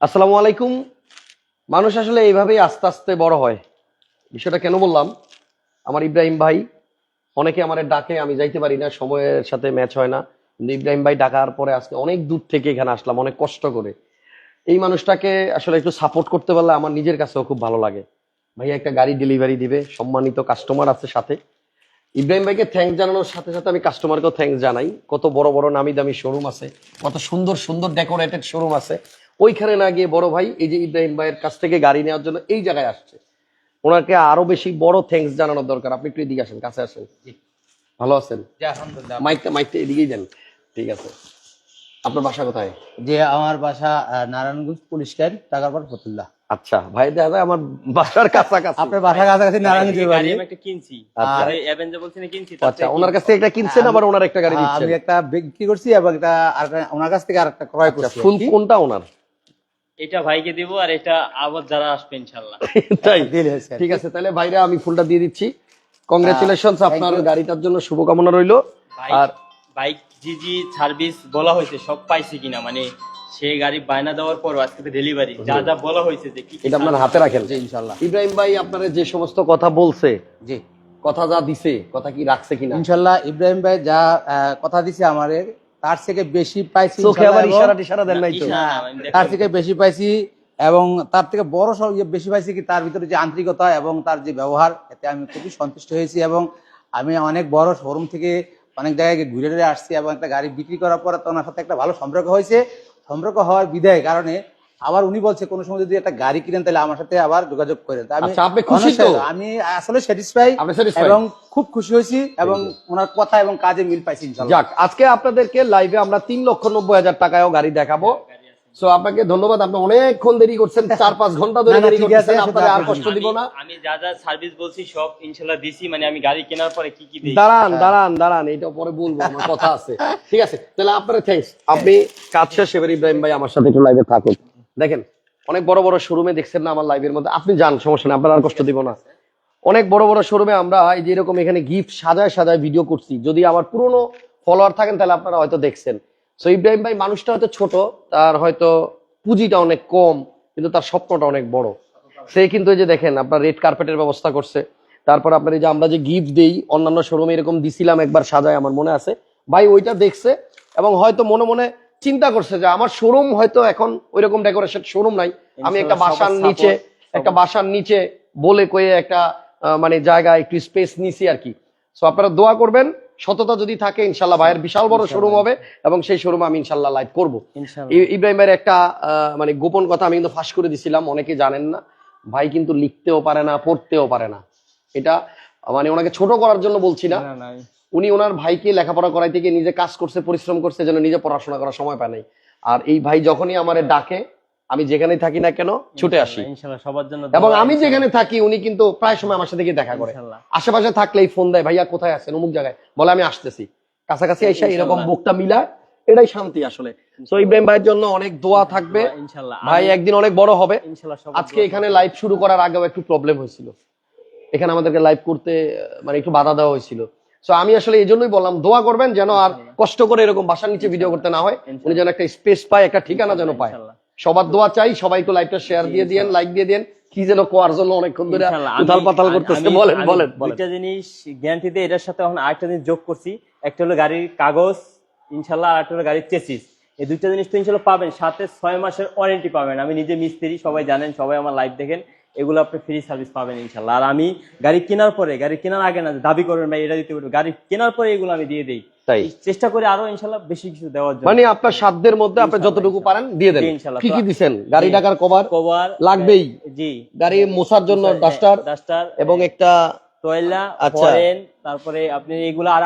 আসসালামু আলাইকুম। মানুষ আসলে এইভাবেই আস্তে আস্তে বড় হয়। বিষয়টা কেন বললাম? আমার ইব্রাহিম ভাই, অনেকে আমার ডাকে, আমি যাইতে পারি না, সময়ের সাথে ম্যাচ হয় না। কিন্তু ইব্রাহিম ভাই ডাকার পরে আজকে অনেক দূর থেকে এখানে আসলাম, অনেক কষ্ট করে। এই মানুষটাকে আসলে একটু সাপোর্ট করতে পারলে আমার নিজের কাছেও খুব ভালো লাগে। ভাইয়া একটা গাড়ি ডেলিভারি দিবে, সম্মানিত কাস্টমার আছে সাথে। ইব্রাহিম ভাইকে থ্যাঙ্কস জানানোর সাথে সাথে আমি কাস্টমারকেও থ্যাঙ্কস জানাই। কত বড় বড় নামি দামি শোরুম আছে, কত সুন্দর সুন্দর ডেকোরেটেড শোরুম আছে। ওইখানে না গিয়ে বড় ভাই এই যে ইব্রাহিম ভাইয়ের কাছ থেকে গাড়ি নেওয়ার জন্য এই জায়গায় আসছে। ওনাকে আরও বেশি বড় থ্যাঙ্কস জানানোর দরকার। আপনি একটু এদিকে আসেন কাছে আসেন। ভালো আছেন? মাইকটা মাইকটা এদিকেই যান। ঠিক আছে। আপনার বাসা কোথায়? যে আমার বাসা নারায়ণগঞ্জ টাকারপাড় ফতুল্লাহ আচ্ছা ভাই দেখা যায় আমার বাসার কাছাকাছি। আপনার বাসা কাছাকাছি বাড়ি। আমি একটা কিনছি। আচ্ছা। আর অ্যাভেঞ্জার বলছি না কিনছি আচ্ছা ওনার কাছ থেকে একটা কিনছেন আবার ওনার একটা গাড়ি দিচ্ছেন আমি একটা বিক্রি করছি এবং একটা আর ওনার কাছ থেকে আর একটা ক্রয় আচ্ছা করছি। কোনটা ওনার? এটা ভাইকে দিব আর এটা আবার যারা আসবে ইনশাল্লাহ তাই? কি। ঠিক আছে তাহলে ভাইরা আমি ফুলটা দিয়ে দিচ্ছি। কংগ্রেচুলেশন আপনার গাড়িটার জন্য শুভকামনা রইল। আর বাইক জি জি সার্ভিস বলা হয়েছে সব পাইছে কিনা? মানে সে গাড়ি বায়না দেওয়ার পর আজকে ডেলিভারি যা যা বলা হয়েছে যে কি এটা আপনার হাতে রাখেন। জি ইনশাল্লাহ ইব্রাহিম ভাই আপনারা যে সমস্ত কথা বলছে জি। কথা যা দিছে কথা কি রাখছে কিনা? ইনশাল্লাহ ইব্রাহিম ভাই যা কথা দিছে আমারে তার থেকে বেশি পাইছি চোখে আবার ইশারা এবং টিশারা দেন নাই তো ইশারা আমি দেখলাম। তার থেকে বেশি পাইছি এবং তার থেকে বড় সব ইয়ে বেশি পাইছি কি তার ভিতরে যে আন্তরিকতা এবং তার যে ব্যবহার এতে আমি খুবই সন্তুষ্ট হয়েছি এবং আমি অনেক বড় শোরুম থেকে অনেক জায়গায় ঘুরে ঘুরে আসছি এবং একটা গাড়ি বিক্রি করার পরে তো ওনার সাথে একটা ভালো সম্পর্ক হয়েছে সম্পর্ক হওয়ার বিদায় কারণে আবার উনি বলছে কোনো সময় যদি একটা গাড়ি কিনেন তাহলে আমার সাথে আবার যোগাযোগ করেন। আমি আচ্ছা, আপনি খুশি তো? আমি আসলে স্যাটিসফাই এবং খুব খুশি হয়েছি এবং ওনার কথা এবং কাজে মিল পাইছি যাক আজকে আপনাদেরকে লাইভে আমরা তিন লক্ষ নব্বই হাজার টাকায়ও গাড়ি দেখাবো। সো আপনাকে ধন্যবাদ আপনি অনেকক্ষণ দেরি করছেন চার পাঁচ ঘণ্টা ধরে দেরি আছে, আপনাদের আর কষ্ট দিব না। আমি- যা যা সার্ভিস বলছি সব ইনশাল্লাহ দিছি মানে আমি গাড়ি কেনার পরে কি কি দিই দাঁড়ান দাঁড়ান দাঁড়ান এটা পরে বলব আমার কথা আছে। ঠিক আছে তাহলে আপনার থ্যাঙ্কস আপনি কাজ শেষ এবার ইব্রাহিম ভাই আমার সাথে একটু লাইভে থাকুন। দেখেন, অনেক বড় বড় শোরুমে দেখছেন না আমার লাইভের মধ্যে। আপনি যান, সমস্যা নেই, আপনার আর কষ্ট দিব না। অনেক বড় বড় শোরুমে আমরা এই যে এরকম এখানে গিফট সাজায় সাজায় ভিডিও করছি। যদি আমার পুরনো ফলোয়ার থাকেন, তাহলে আপনারা হয়তো দেখছেন। সো ইব্রাহিম ভাই, মানুষটা হয়তো ছোট, তার হয়তো পুঁজিটা অনেক কম, কিন্তু তার স্বপ্নটা অনেক বড়। সে কিন্তু এই যে দেখেন, আপনার রেড কার্পেটের ব্যবস্থা করছে। তারপর আপনার এই যে আমরা যে গিফট দিই, অন্যান্য শোরুমে এরকম দিছিলাম, একবার সাজায়, আমার মনে আছে। ভাই, ওইটা দেখছে, এবং হয়তো মনে মনে চিন্তা করছে যে আমার শোরুম হয়তো এখন ওইরকম ডেকোরেশন শোরুম নাই। আমি একটা বাসার নিচে একটা বাসার নিচে বলে কয়ে একটা মানে জায়গা একটু স্পেস নিছি আর কি। সো আপনারা দোয়া করবেন সততা যদি থাকে ইনশাল্লাহ ভাইয়ের বিশাল বড় শোরুম হবে এবং সেই শোরুমে আমি ইনশাল্লাহ লাইভ করব। ইব্রাহিম ভাইয়ের একটা আহ, মানে গোপন কথা আমি কিন্তু ফাঁস করে দিছিলাম অনেকে জানেন না। ভাই কিন্তু লিখতেও পারে না পড়তেও পারে না। এটা মানে ওনাকে ছোট করার জন্য বলছি না। উনি ওনার ভাইকে লেখাপড়া করাইতে গিয়ে নিজে কাজ করছে পরিশ্রম করছে যেন নিজে পড়াশোনা করার সময় পায় নাই। আর এই ভাই যখনই আমারে ডাকে আমি যেখানেই থাকি না কেন ছুটে আসি। সবার জন্য এবং আমি যেখানে থাকি উনি কিন্তু প্রায় সময় আমার সাথে গিয়ে দেখা করে। আশেপাশে থাকলেই ফোন দেয় ভাইয়া কোথায় আছেন? অমুক জায়গায়। বলে আমি আসতেছি। কাছাকাছি এসে এরকম বুকটা মিলায় এটাই শান্তি আসলে। তো ইব্রাহিম ভাইয়ের জন্য অনেক দোয়া থাকবে। ভাই একদিন অনেক বড় হবে। আজকে এখানে লাইভ শুরু করার আগেও একটু প্রবলেম হয়েছিল। এখানে আমাদেরকে লাইভ করতে মানে একটু বাধা দেওয়া হয়েছিল। সো আমি আসলে এই জন্যই বললাম দোয়া করবেন যেন আর কষ্ট করে এরকম বাসার নিচে ভিডিও করতে না হয়। উনি যেন একটা স্পেস পায় একটা ঠিকানা যেন পায়। সবার দোয়া চাই সবাই একটু লাইভটা শেয়ার দিয়ে দিয়েন লাইক দিয়ে দেন কি যেন কোয়ার জন্য অনেকক্ষণ ধরে উথাল পাতাল করতেছে। বলেন বলেন দুইটা জিনিস গ্যারান্টি দিয়ে এটার সাথে এখন আরেকটা জিনিস যোগ করছি। একটা হলো গাড়ির কাগজ ইনশাল্লাহ আর একটা হলো গাড়ির চেসিস এই দুইটা জিনিস তো ইনশাল্লাহ পাবেন। সাথে ছয় মাসের ওয়ারেন্টি পাবেন। আমি নিজে মিস্ত্রি সবাই জানেন সবাই আমার লাইভ দেখেন। এগুলো আপনি ফ্রি সার্ভিস পাবেন ইনশাল্লাহ আর আমি গাড়ি কেনার পরে গাড়ি কেনার আগে না দাবি করবেন ভাই এটা দিতে পারব গাড়ি কেনার পরে এগুলো আমি দিয়ে দিই। তাই? চেষ্টা করি আরও ইনশাল্লাহ বেশি কিছু দেওয়ার জন্য। মানে আপনার সাধ্যের মধ্যে আপনি যতটুকু পারেন দিয়ে দেন। ইনশাল্লাহ। কি কি দিবেন গাড়ি ডাকার কভার কভার লাগবেই। জি। গাড়ি মোছার জন্য ডাস্টার ডাস্টার এবং একটা টয়লা আচ্ছা। ফরেন তারপরে আপনি এগুলো আর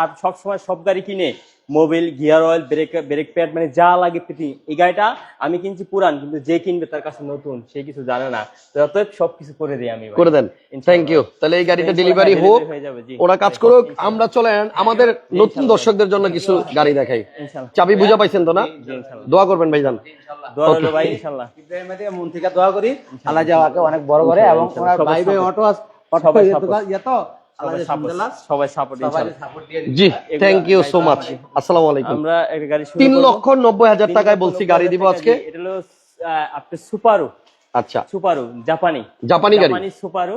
সব গাড়ি কিনে mobil gear oil brake brake pad মানে যা লাগে প্রীতি এই গাড়িটা আমি কিনছি পুরান কিন্তু যে কিনবে তার কাছে নতুন সে কিছু জানে না। অতএব সবকিছু করে দিই আমি করে দেন। থ্যাংক ইউ তাহলে এই গাড়িটা ডেলিভারি হোক হয়ে যাবে, জি। ওরা কাজ করুক আমরা চলেন আমাদের নতুন দর্শকদের জন্য কিছু গাড়ি দেখাই। চাবি বুঝা পাইছেন তো না? দোয়া করবেন ভাইজান। দোয়া রইল ভাই থেকে মন থেকে দোয়া করি। আল্লাহ যাওয়াকে অনেক বড় করে এবং ভাই ভাই অটো সবাই সাপোর্ট জি থ্যাংক ইউ সো মাচ আসসালামু আলাইকুম। আমরা একটা গাড়ি তিন লক্ষ নব্বই হাজার টাকায় বলছি গাড়ি দিব আজকে। এটা হলো আপনার সুপারু আচ্ছা। সুপারু জাপানি জাপানি গাড়ি। জাপানি Subaru.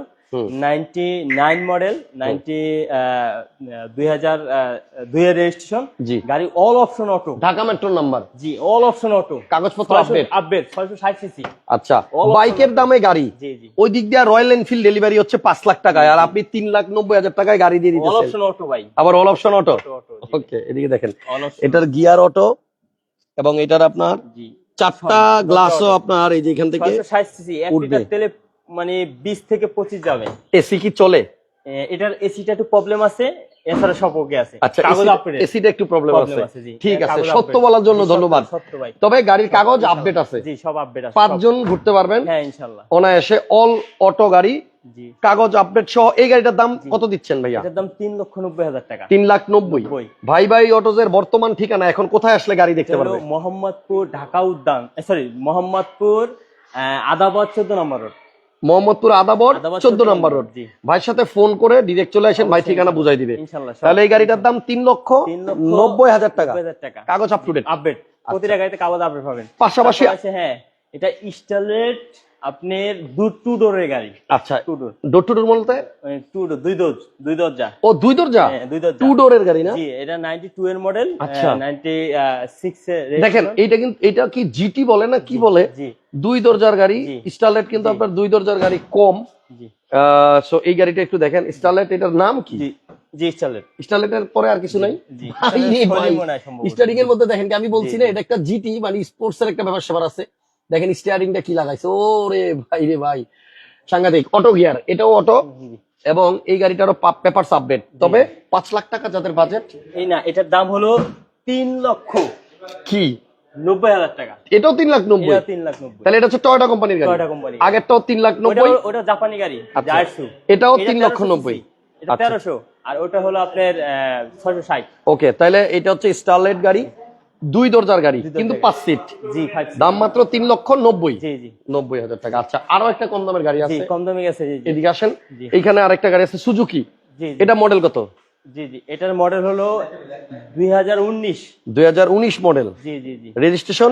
Ninety nine model ninety দুই হাজার দুই এর রেজিস্ট্রেশন জি। গাড়ি all option auto Dhaka metro number জি অল অপশন অটো কাগজপত্র আপডেট আপডেট ছয়শো ষাট সিসি আচ্ছা বাইকের দামে গাড়ি। জি জি। ওই দিক দিয়ে রয়্যাল এনফিল্ড ডেলিভারি হচ্ছে পাঁচ লাখ টাকায় আর আপনি তিন লাখ নব্বই হাজার টাকায় গাড়ি দিয়ে অল অপশন অটো ভাই। আবার অল অপশন অটো ওকে এদিকে দেখেন। এটার গিয়ার অটো এবং এটার আপনার চারটা গ্লাসও আপনার এই যে এখান থেকে উঠবে। মানে বিশ থেকে পঁচিশ যাবে। এসি কি চলে? এটার এসিটা একটু প্রবলেম আছে এছাড়া সব ওকে আছে। আচ্ছা এসিটা একটু প্রবলেম আছে। ঠিক আছে সত্য বলার জন্য ধন্যবাদ। তবে গাড়ির কাগজ আপডেট আছে। জি সব আপডেট আছে পাঁচজন ঘুরতে পারবেন। হ্যাঁ ইনশাল্লাহ। অনায়াসে অল অটো গাড়ি কাগজ আপডেট সহ এই গাড়িটার দাম কত দিচ্ছেন ভাইয়া? এটার দাম তিন লক্ষ নব্বই হাজার টাকা। তিন লাখ নব্বই। ভাই ভাই অটোজের বর্তমান ঠিকানা এখন কোথায় আসলে গাড়ি দেখতে পারবে? মোহাম্মদপুর ঢাকা উদ্যান সরি মোহাম্মদপুর আদাবাদ চোদ্দ নম্বর রোড মোহাম্মদপুর আদাবর চোদ্দ নম্বর রোড ভাইয়ের সাথে ফোন করে ডিরেক্ট চলে আসেন ভাই ঠিকানা বুঝাই দিবে। তাহলে এই গাড়িটার দাম তিন লক্ষ নব্বই হাজার টাকা। কাগজ আপ টু ডেট আপডেট প্রতিটা গাড়িতে কাগজ আপডেট পাবেন। পাশাপাশি আছে, হ্যাঁ এটা আপনার দু টু ডোরের গাড়ি। আচ্ছা two door door two door বলতে? টু ডোর দুই দুই দরজা ও দুই দরজা দুই দরজা টু ডোরের গাড়ি না? জি এটা 92 এর মডেল আচ্ছা। 96 এর দেখেন এইটা কিন্তু এটা কি জিটি বলে না কি বলে? জি দুই দরজার গাড়ি জি। স্টারলেট কিন্তু আপনার দুই দরজার গাড়ি কম। সো এই গাড়িটা একটু দেখেন স্টারলেট এটার নাম কি? জি পরে আর কিছু নাই। স্টারিং এর মধ্যে দেখেন আমি বলছি না এটা একটা জিটি মানে স্পোর্টস এর একটা ব্যাপার স্যাপার আছে। দেখেন স্টিয়ারিংটা কি লাগাইছে। ও রে ভাই রে ভাই। সাংঘাতিক অটো গিয়ার এটাও অটো। এবং এই গাড়িটারও পেপার তবে পাঁচ লাখ টাকা যাদের বাজেট এই না এটার দাম হলো তিন লক্ষ। কি? নব্বই হাজার টাকা। এটাও তিন লাখ নব্বই। এটা তিন লাখ নব্বই। তাহলে এটা হচ্ছে টয়োটা কোম্পানির গাড়ি। টয়োটা কোম্পানি আগেরটাও তিন লাখ নব্বই। ওটা জাপানি গাড়ি। এটাও তিন লক্ষ নব্বই। এটা। তেরোশো আর ওটা হলো আপনার ছয়শো ষাট। ওকে তাহলে এটা হচ্ছে স্টারলাইট গাড়ি দুই দরজার গাড়ি কিন্তু পাঁচ সিট দাম মাত্র তিন লক্ষ নব্বই। নব্বই হাজার টাকা। আচ্ছা আরও একটা কম দামের গাড়ি আছে। কম দামে গেছে এদিকে আসেন। জি। এইখানে আরেকটা গাড়ি আছে সুজুকি। এটা মডেল কত? জি জি। এটার মডেল হলো দুই হাজার উনিশ। দুই হাজার উনিশ মডেল জি জি জি। রেজিস্ট্রেশন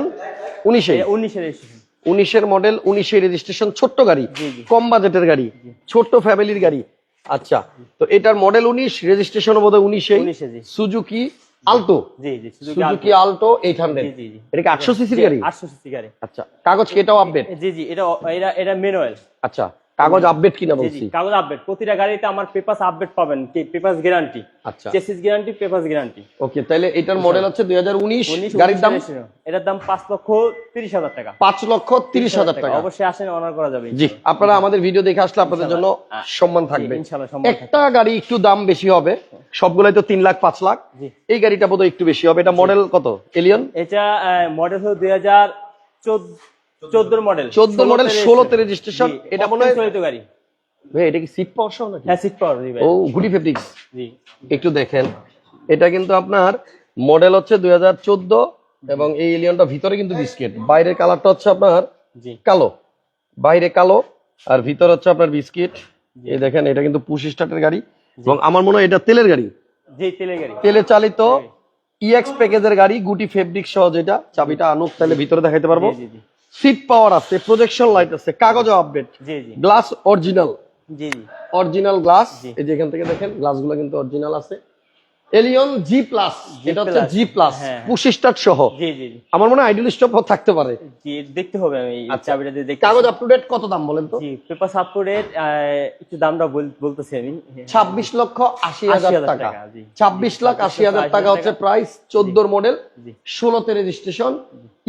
উনিশে উনিশের রেজিস্ট্রেশন উনিশের মডেল উনিশে রেজিস্ট্রেশন ছোট্ট গাড়ি। কম বাজেটের গাড়ি ছোট্ট ফ্যামিলির গাড়ি। আচ্ছা তো এটার মডেল উনিশ রেজিস্ট্রেশন বোধ হয় উনিশে 19 এ, সুজুকি আলটো জি জি সুজুকি আলটো এইট হান্ড্রেড জি, জি। এটা কি আটশো সিসির গাড়ি? আটশো সিসি গাড়ি। আচ্ছা কাগজ কি এটাও আপডেট জি জি এটা এটা এটা ম্যানুয়াল আচ্ছা কাগজ আপডেট কিনা বলছি। কাগজ আপডেট প্রতিটা গাড়িতে আমার পেপার আপডেট পাবেন কি পেপার গ্যারান্টি আচ্ছা। Chassis guarantee paper guarantee okay তাহলে এটার মডেল হচ্ছে দুই হাজার উনিশ উনিশ গাড়ির দাম? এটার দাম পাঁচ লক্ষ তিরিশ হাজার টাকা। পাঁচ লক্ষ তিরিশ হাজার টাকা। অবশ্যই আসেন অনার করা যাবে জি আপনারা আমাদের ভিডিও দেখে আসলে আপনাদের জন্য সম্মান থাকবে। ইনশাল্লাহ সম্মান থাকবে। একটা গাড়ি একটু দাম বেশি হবে সবগুলাই তো তিন লাখ পাঁচ লাখ। জি। এই গাড়িটা বোধহয় একটু বেশি হবে। এটা মডেল কত? এলিয়ন এটা মডেল হলো দুই হাজার চোদ্দ হাজার চোদ্দ মডেল চোদ্দ মডেল ষোলোতে রেজিস্ট্রেশন এটা মনে হয় চলিত গাড়ি। ভাই এটা কি সিট পাওয়ার সহ নাকি? হ্যাঁ সিট পাওয়ার ও গুডি ফেব্রিক্স জি। একটু দেখেন এটা কিন্তু আপনার মডেল হচ্ছে দুই হাজার চোদ্দ এবং এই এলিয়নটা ভিতরে কিন্তু বিস্কিট। বাইরের কালারটা হচ্ছে আপনার কালো। বাইরে কালো আর ভিতর হচ্ছে আপনার বিস্কিট। এই দেখেন এটা কিন্তু পুশ স্টার্টের গাড়ি এবং আমার মনে হয় এটা তেলের গাড়ি। জি তেলের গাড়ি। তেলে চালিত ইএক্স প্যাকেজের গাড়ি গুটি ফেব্রিক সহ যেটা চাবিটা আনুক তাহলে ভিতরে দেখাইতে পারব। জি জি। সিট পাওয়ার আছে প্রজেকশন লাইট আছে কাগজ আপডেট জি জি। গ্লাস অরিজিনাল জি জি। অরিজিনাল গ্লাস এই যে এখান থেকে দেখেন গ্লাসগুলো কিন্তু অরিজিনাল আছে। এলিয়ন জি প্লাস এটা হচ্ছে জি প্লাস হ্যাঁ। পুশ স্টার্ট সহ। জি জি জি। আমার মনে হয় স্টপ থাকতে পারে। দেখতে হবে আমি আচ্ছা। চাবিটা দিয়ে দেখতে কাগজ আপ টু ডেট কত দাম বলেন তো? জি পেপার একটু দামটা বলতেছি আমি। ছাব্বিশ লক্ষ আশি হাজার টাকা। টাকা, জি। ছাব্বিশ লাখ আশি হাজার টাকা হচ্ছে প্রাইস মডেল জি। ষোলোতে রেজিস্ট্রেশন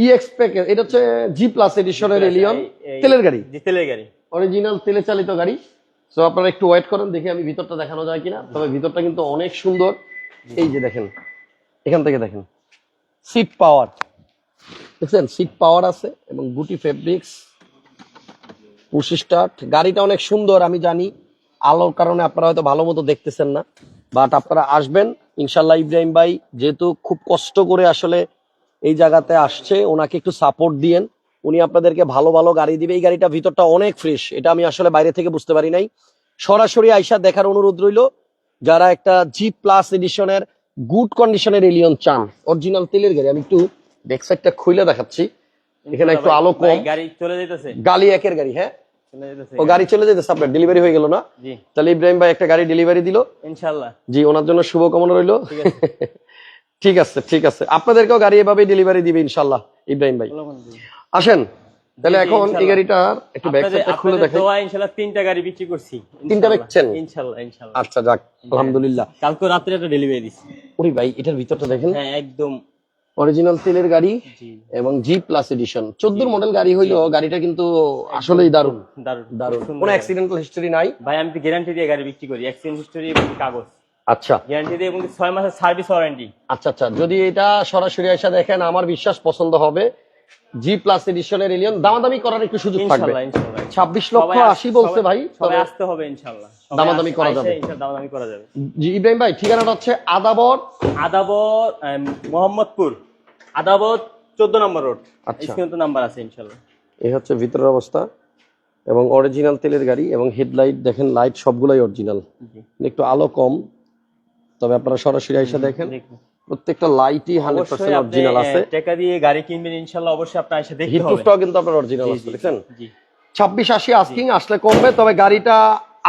ইএক্স প্যাকেজ এটা হচ্ছে জি প্লাস এডিশনের এলিয়ন তেলের গাড়ি। জি তেলের গাড়ি। অরিজিনাল তেলে চালিত গাড়ি। তো আপনারা একটু ওয়েট করেন দেখি আমি ভিতরটা দেখানো যায় কিনা। তবে ভিতরটা কিন্তু অনেক সুন্দর। এই যে দেখেন, এখান থেকে দেখেন সিট পাওয়ার দেখছেন? সিট পাওয়ার আছে এবং গুটি ফেব্রিক্স স্টার্ট গাড়িটা অনেক সুন্দর, আমি জানি। আলোর কারণে আপনারা হয়তো ভালো মতো দেখতেছেন না বাট আপনারা আসবেন। ইনশাল্লাহ ইব্রাহিম ভাই যেহেতু খুব কষ্ট করে আসলে এই জায়গাতে আসছে, ওনাকে একটু সাপোর্ট দিয়েন। উনি আপনাদেরকে ভালো ভালো গাড়ি দিবে। এই গাড়িটা ভিতরটা অনেক ফ্রেশ এটা আমি আসলে বাইরে থেকে বুঝতে পারি নাই। সরাসরি আইসা দেখার অনুরোধ রইল যারা একটা জি প্লাস এডিশনের গুড কন্ডিশনের এলিয়ন চান অরিজিনাল তেলের গাড়ি আমি একটু ব্যাকসাইডটা খুলে দেখাচ্ছি। এখানে একটু আলো কম। গাড়ি চলে যাইতেছে। গালি একের গাড়ি হ্যাঁ? ও গাড়ি চলে যেতেছে আপনার ডেলিভারি হয়ে গেল না? তাহলে ইব্রাহিম ভাই একটা গাড়ি ডেলিভারি দিল। ইনশাল্লাহ জি ওনার জন্য শুভকামনা রইল। ঠিক আছে। ঠিক আছে আপনাদেরকেও গাড়ি এভাবে ডেলিভারি দিবে ইনশাল্লাহ ইব্রাহিম ভাই। আসেন। তাহলে এখন এই গাড়িটার একটু ব্যাক সাইডটা খুলে দেখেন দোয়া ইনশাল্লাহ তিনটা গাড়ি বিক্রি করছি তিনটা বেচছেন? ইনশাল্লাহ ইনশাল্লাহ। আচ্ছা যাক আলহামদুলিল্লাহ। কালকে রাত্রে একটা ডেলিভারি দিছি। ওরে ভাই এটার ভিতরটা দেখেন। হ্যাঁ একদম। অরিজিনাল তেলের গাড়ি এবং জি প্লাস এডিশন চোদ্দোর মডেল গাড়ি হইল গাড়িটা কিন্তু আসলেই দারুণ। দারুণ দারুণ। কোনো। অ্যাক্সিডেন্টাল হিস্টরি নাই। ভাই আমি তো গ্যারান্টি দিয়ে গাড়ি বিক্রি করি অ্যাক্সিডেন্ট হিস্টোরি এবং কাগজ। আচ্ছা। গ্যারান্টি দিয়ে এবং ছয় মাসের সার্ভিস ওয়ারেন্টি আচ্ছা আচ্ছা। যদি এটা সরাসরি এসে দেখেন আমার বিশ্বাস পছন্দ হবে। জি প্লাস এডিশনের এলিয়ন দামাদামি করার একটু সুযোগ থাকবে। ছাব্বিশ লক্ষ আশি বলছে ভাই আসতে হবে ইনশাল্লাহ। দামাদামি করা যাবে। দামাদামি করা যাবে। জি ইব্রাহিম ভাই ঠিকানাটা হচ্ছে আদাবর আদাবর মোহাম্মদপুর। আদাবর চোদ্দ নম্বর রোড। আচ্ছা। নাম্বার আছে ইনশাল্লাহ। এই হচ্ছে ভিতরের অবস্থা এবং অরিজিনাল তেলের গাড়ি এবং হেডলাইট দেখেন লাইট সবগুলাই অরিজিনাল একটু আলো কম তবে আপনারা সরাসরি এসে দেখুন। প্রত্যেকটা লাইটই হান্ড্রেড অবশ্যই পার্সেন্ট আপনি অরিজিনাল আছে। টাকা দিয়ে গাড়ি কিনবেন ইনশাল্লাহ অবশ্যই আপনার এসে দেখতে হবে। হিটপ্রুফটাও কিন্তু আপনার অরিজিনাল আছে ছাব্বিশ আশি আস্কিং আসলে কমবে তবে গাড়িটা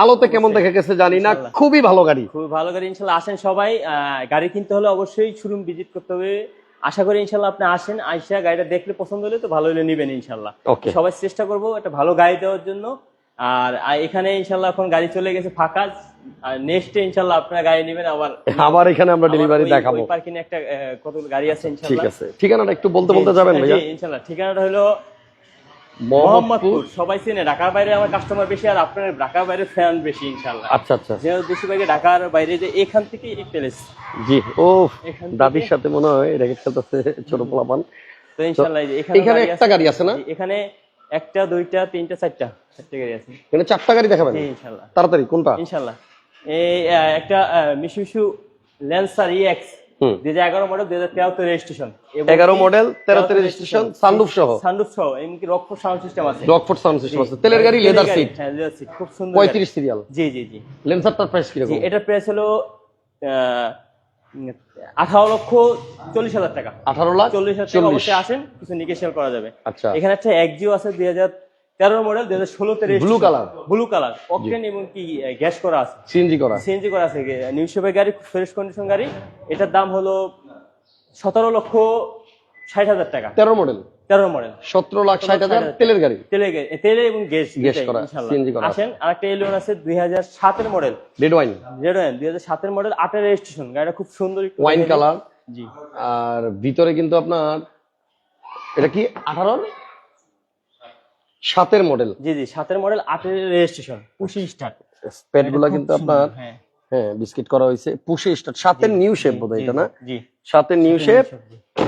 আলোতে কেমন দেখা গেছে জানি না খুবই ভালো গাড়ি। খুব ভালো গাড়ি ইনশাল্লাহ। আসেন সবাই আহ, গাড়ি কিনতে হলে অবশ্যই শোরুম ভিজিট করতে হবে। আশা করি ইনশাল্লাহ আপনি আসেন আইসা গাড়িটা দেখলে পছন্দ হলে তো ভালো হলে নিবেন ইনশাল্লাহ। সবাই চেষ্টা করব একটা ভালো গাড়ি দেওয়ার জন্য। আর এখানে ইনশাল্লাহ এখন গাড়ি চলে গেছে ফাঁকা। আর নেক্সটে ইনশাল্লাহ আপনারা গাড়ি নেবেন আবার আবার এখানে আমরা ডেলিভারি দেখাবো। পার্কিং একটা কত গাড়ি আছে ঠিক আছে। ঠিকানাটা একটু বলতে বলতে যাবেন ভাইয়া? ইনশাল্লাহ। ঠিকানাটা হলো মোহাম্মদপুর। সবাই চেনে ঢাকার বাইরে আমার কাস্টমার বেশি আর আপনার ঢাকার বাইরে ফ্যান বেশি ইনশাল্লাহ। আচ্ছা আচ্ছা। যে বেশিরভাগই ঢাকার বাইরে যে এখান থেকে এই প্যালেস জি ও দাদির সাথে মনে হয় রেখে খেলতেছে ছোট পোলাপান। তো ইনশাল্লাহ এখানে একটা গাড়ি আছে না? এখানে একটা দুইটা তিনটা চারটা চারটে গাড়ি আছে। এখানে চারটা গাড়ি দেখাবেন? জি ইনশাল্লাহ। তাড়াতাড়ি কোনটা? ইনশাল্লাহ। এই একটা মিশুসু ল্যান্সার ইএক্স দুই এগারো মডেল দুই হাজার তেরোতে রেজিস্ট্রেশন এগারো মডেল তেরোতে রেজিস্ট্রেশন সানরুফ সহ। সানরুফ সহ এমনকি রকফোর্ড সাউন্ড সিস্টেম আছে। রকফোর্ড সাউন্ড সিস্টেম আছে। তেলের গাড়ি লেদার সিট হ্যাঁ লেদার সিট খুব সুন্দর পঁয়ত্রিশ সিরিয়াল। জি জি জি। লেন্সারটার প্রাইস কীরকম? এটার প্রাইস হলো আঠারো লক্ষ চল্লিশ হাজার টাকা। আঠারো লাখ চল্লিশ হাজার টাকা অবশ্যই আসেন কিছু নিকেশিয়াল করা যাবে। আচ্ছা। এখানে একটা একজিও আছে দুই হাজার তেরো মডেল দুই হাজার ষোলোতে blue colour blue colour octane এবং কি গ্যাস করা আছে। সিএনজি করা। সিএনজি করা আছে। নিউ শেপের গাড়ি ফ্রেশ কন্ডিশন গাড়ি। এটার দাম হলো সতেরো লক্ষ ষাট হাজার টাকা। তেরো মডেল তেরো মডেল সতেরো লাখ ষাট হাজার তেলের গাড়ি। তেলে গে- তেলে এবং গ্যাস গ্যাস করা, আসেন আরেকটা এলিয়ন আছে দুই হাজার সাতের model red wine red wine দুই হাজার সাতের মডেল আটের রেজিস্ট্রেশন গাড়িটা খুব সুন্দর ওয়াইন কালার জি। আর ভিতরে কিন্তু আপনার এটা কি আঠারোর? সাতের মডেল জি জি সাতের মডেল আটের রেজিস্ট্রেশন পুশি স্টার্ট। কিন্তু আপনার হ্যাঁ। হ্যাঁ বিস্কিট করা হয়েছে। পুষে স্টার সাতের নিউ শেপ বোধ এটা না? সাতের new shape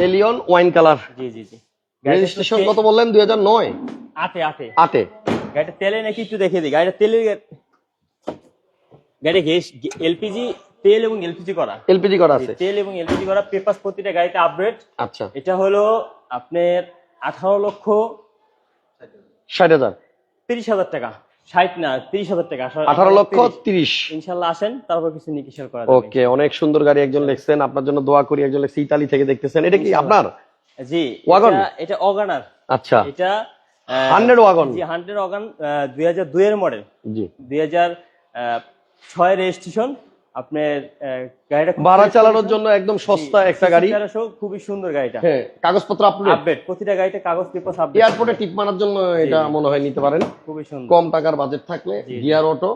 Allion wine colour জি। জি জি রেজিস্ট্রেশন কত বললেন? দুই হাজার নয়। আটে আটে। আটে। গাড়িটা তেলে নাকি একটু দেখে দিই। গাড়িটা তেলের গাড়ি গ্যাস এলপিজি তেল এবং এলপিজি করা। এলপিজি করা আছে। তেল এবং এলপিজি করা। পেপার প্রতিটা গাড়িতে আপডেট আচ্ছা। এটা হলো আপনার আঠারো লক্ষ ষাট হাজার। তিরিশ হাজার টাকা। ষাট না তিরিশ হাজার টাকা আঠারো লক্ষ তিরিশ। ইনশাল্লাহ আসেন তারপর কিছু নিকিশাল করা ওকে অনেক সুন্দর গাড়ি একজন লিখছেন আপনার জন্য দোয়া করি একজন লিখছে ইতালি থেকে দেখতেছেন। এটা কি আপনার? জি ওয়াগন? এটা- এটা অগানার আচ্ছা। এটা হান্ড্রেড ওয়াগন? জি হান্ড্রেড ওয়াগন দুই হাজার দুই এর মডেল। জি। দুই হাজার ছয় রেজিস্ট্রেশন। আপনার গাড়িটা ভাড়া চালানোর জন্য একদম সস্তা একটা গাড়ি। খুবই সুন্দর গাড়িটা। হ্যাঁ কাগজপত্র আপডেট প্রতিটা গাড়িতে কাগজ পেপার আপডেট এয়ারপোর্টে টিপ মারার জন্য এটা মনে হয় নিতে পারেন। খুবই সুন্দর। কম টাকার বাজেট থাকলে গিয়ার অটো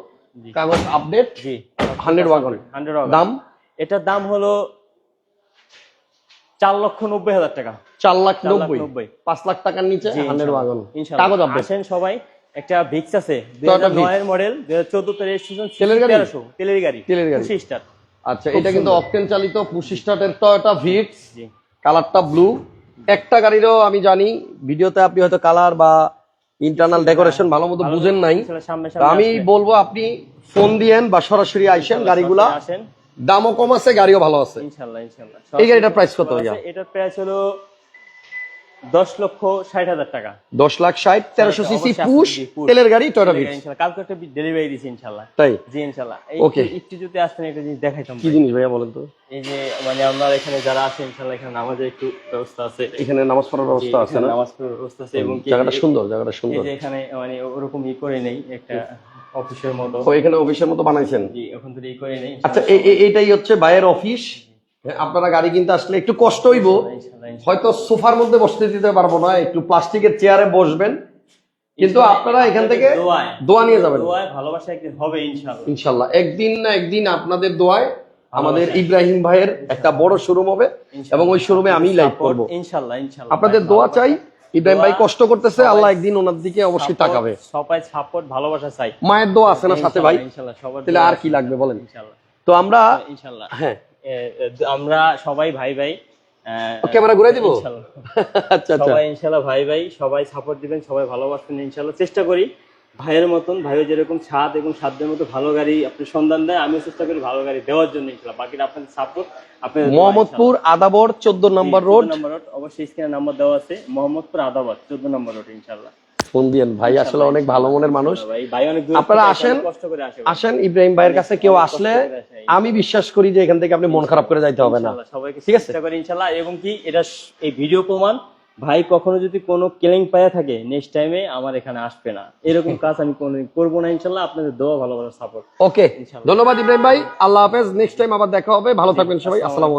কাগজ আপডেট জি। হান্ড্রেড ওয়াগন হান্ড্রেড দাম? এটার দাম হলো চার লক্ষ নব্বই হাজার টাকা। চার লাখ নব্বই। নব্বই। পাঁচ লাখ টাকার নিচে হান্ড্রেড। ওয়াগন। কাগজ আপডেট সবাই। একটা ভিক্স আছে মডেল রেজিস্ট্রেশন তেলের গাড়ি? তেলের গাড়ি তেলের গাড়ি। স্টার আচ্ছা এটা কিন্তু অকটেন চালিত টয়োটা জি। কালারটা ব্লু একটা গাড়িরও আমি জানি ভিডিওতে আপনি হয়তো কালার বা ইন্টারনাল ডেকোরেশন ভালো মতো বুঝেন নাই। আমি বলব আপনি ফোন দিয়েন বা সরাসরি আইসেন গাড়িগুলা। আসেন। দামও কম আছে গাড়িও ভালো আছে। ইনশাল্লাহ ইনশাল্লাহ। এই গাড়িটার প্রাইস কত এটার প্রাইস হলো দশ লক্ষ ষাট হাজার টাকা। দশ লাখ ষাট তেরোশো সিসি পুশ তেলের গাড়ি টয়টা কালকে একটা ডেলিভারি দিছি ইনশাল্লাহ। তাই? জি ইনশাল্লাহ। Okay. একটু- যদি আসতেন একটা জিনিস দেখাইতাম কি জিনিস ভাইয়া বলেন তো? এই যে মানে আপনার এখানে যারা আছে ইনশাল্লাহ এখানে নামাজের একটু ব্যবস্থা আছে। এখানে নামাজ পড়ার ব্যবস্থা আছে না? নামাজ পড়ার ব্যবস্থা আছে এবং জায়গাটা সুন্দর জায়গাটা এই সুন্দর। যে এখানে মানে ওরকম ই করে নেই একটা অফিসের মতো। ও এখানে অফিসের মতো বানাইছেন? জি ওখান থেকে ই করে নেই আচ্ছা এইটাই হচ্ছে ভাইয়ের অফিস। হ্যাঁ, আপনারা গাড়ি কিনতে আসলে একটু কষ্ট হইব। হয়তো সোফার মধ্যে বসতে দিতে পারব না একটু প্লাস্টিকের চেয়ারে বসবেন। কিন্তু আপনারা এখান থেকে দোয়া নিয়ে যাবেন। ভালোবাসা একদিন হবে ইনশাল্লাহ। একদিন না একদিন আপনাদের দোয়ায় আমাদের ইব্রাহিম ভাইয়ের একটা বড় শোরুম হবে এবং ওই শোরুমে আমি লাইভ করব। ইনশাল্লাহ ইনশাল্লাহ। আপনাদের দোয়া চাই। ইব্রাহিম ভাই কষ্ট করতেছে আল্লাহ একদিন ওনার দিকে অবশ্যই তাকাবে। সবাই সাপোর্ট ভালোবাসা চাই। মায়ের দোয়া আছে না সাথে ভাই? তাহলে আর কি লাগবে বলেন? তো আমরা ইনশাল্লাহ। হ্যাঁ। আমরা সবাই ভাই ভাই ক্যামেরা ঘুরে দিব? আচ্ছা আচ্ছা। সবাই ইনশাল্লাহ ভাই ভাই সবাই সাপোর্ট দিবেন সবাই ভালোবাসবেন ইনশাল্লাহ। চেষ্টা করি। ভাইয়ের মতন ভাইও যেরকম ছাদ এবং সাধ্যের মতো ভালো গাড়ি আপনি সন্ধান দেয় আমিও চেষ্টা করি ভালো গাড়ি দেওয়ার জন্য ইনশাল্লাহ। বাকিটা আপনাদের সাপোর্ট আপনাদের মোহাম্মদপুর আদাবর চোদ্দ নম্বর রোড 14 নম্বর রোড অবশ্যই স্ক্রিনে নাম্বার দেওয়া আছে। মোহাম্মদপুর আদাবাদ চোদ্দ নম্বর রোড ইনশাল্লাহ। ফোন দিয়েন। ভাই আসলে অনেক ভালো মনের মানুষ। অনেক দূর আপনারা আসেন। আসেন ইব্রাহিম ভাইয়ের কাছে কেউ আসলে আমি বিশ্বাস করি যে এখান থেকে আপনি মন খারাপ করে যাইতে হবে না। ঠিক আছে? ইনশাল্লাহ। এবং কি এটা এই ভিডিও প্রমাণ ভাই কখনো যদি কোনো কেলেং পায়া থাকে নেক্সট টাইমে আমার এখানে আসবে না। এরকম কাজ আমি কোনো করব না ইনশাল্লাহ। আপনাদের দোয়া ভালো ভালো সাপোর্ট ওকে ধন্যবাদ ইব্রাহিম ভাই। আল্লাহ হাফেজ। নেক্সট টাইম আবার দেখা হবে। ভালো থাকবেন সবাই। আসসালামু আলাইকুম।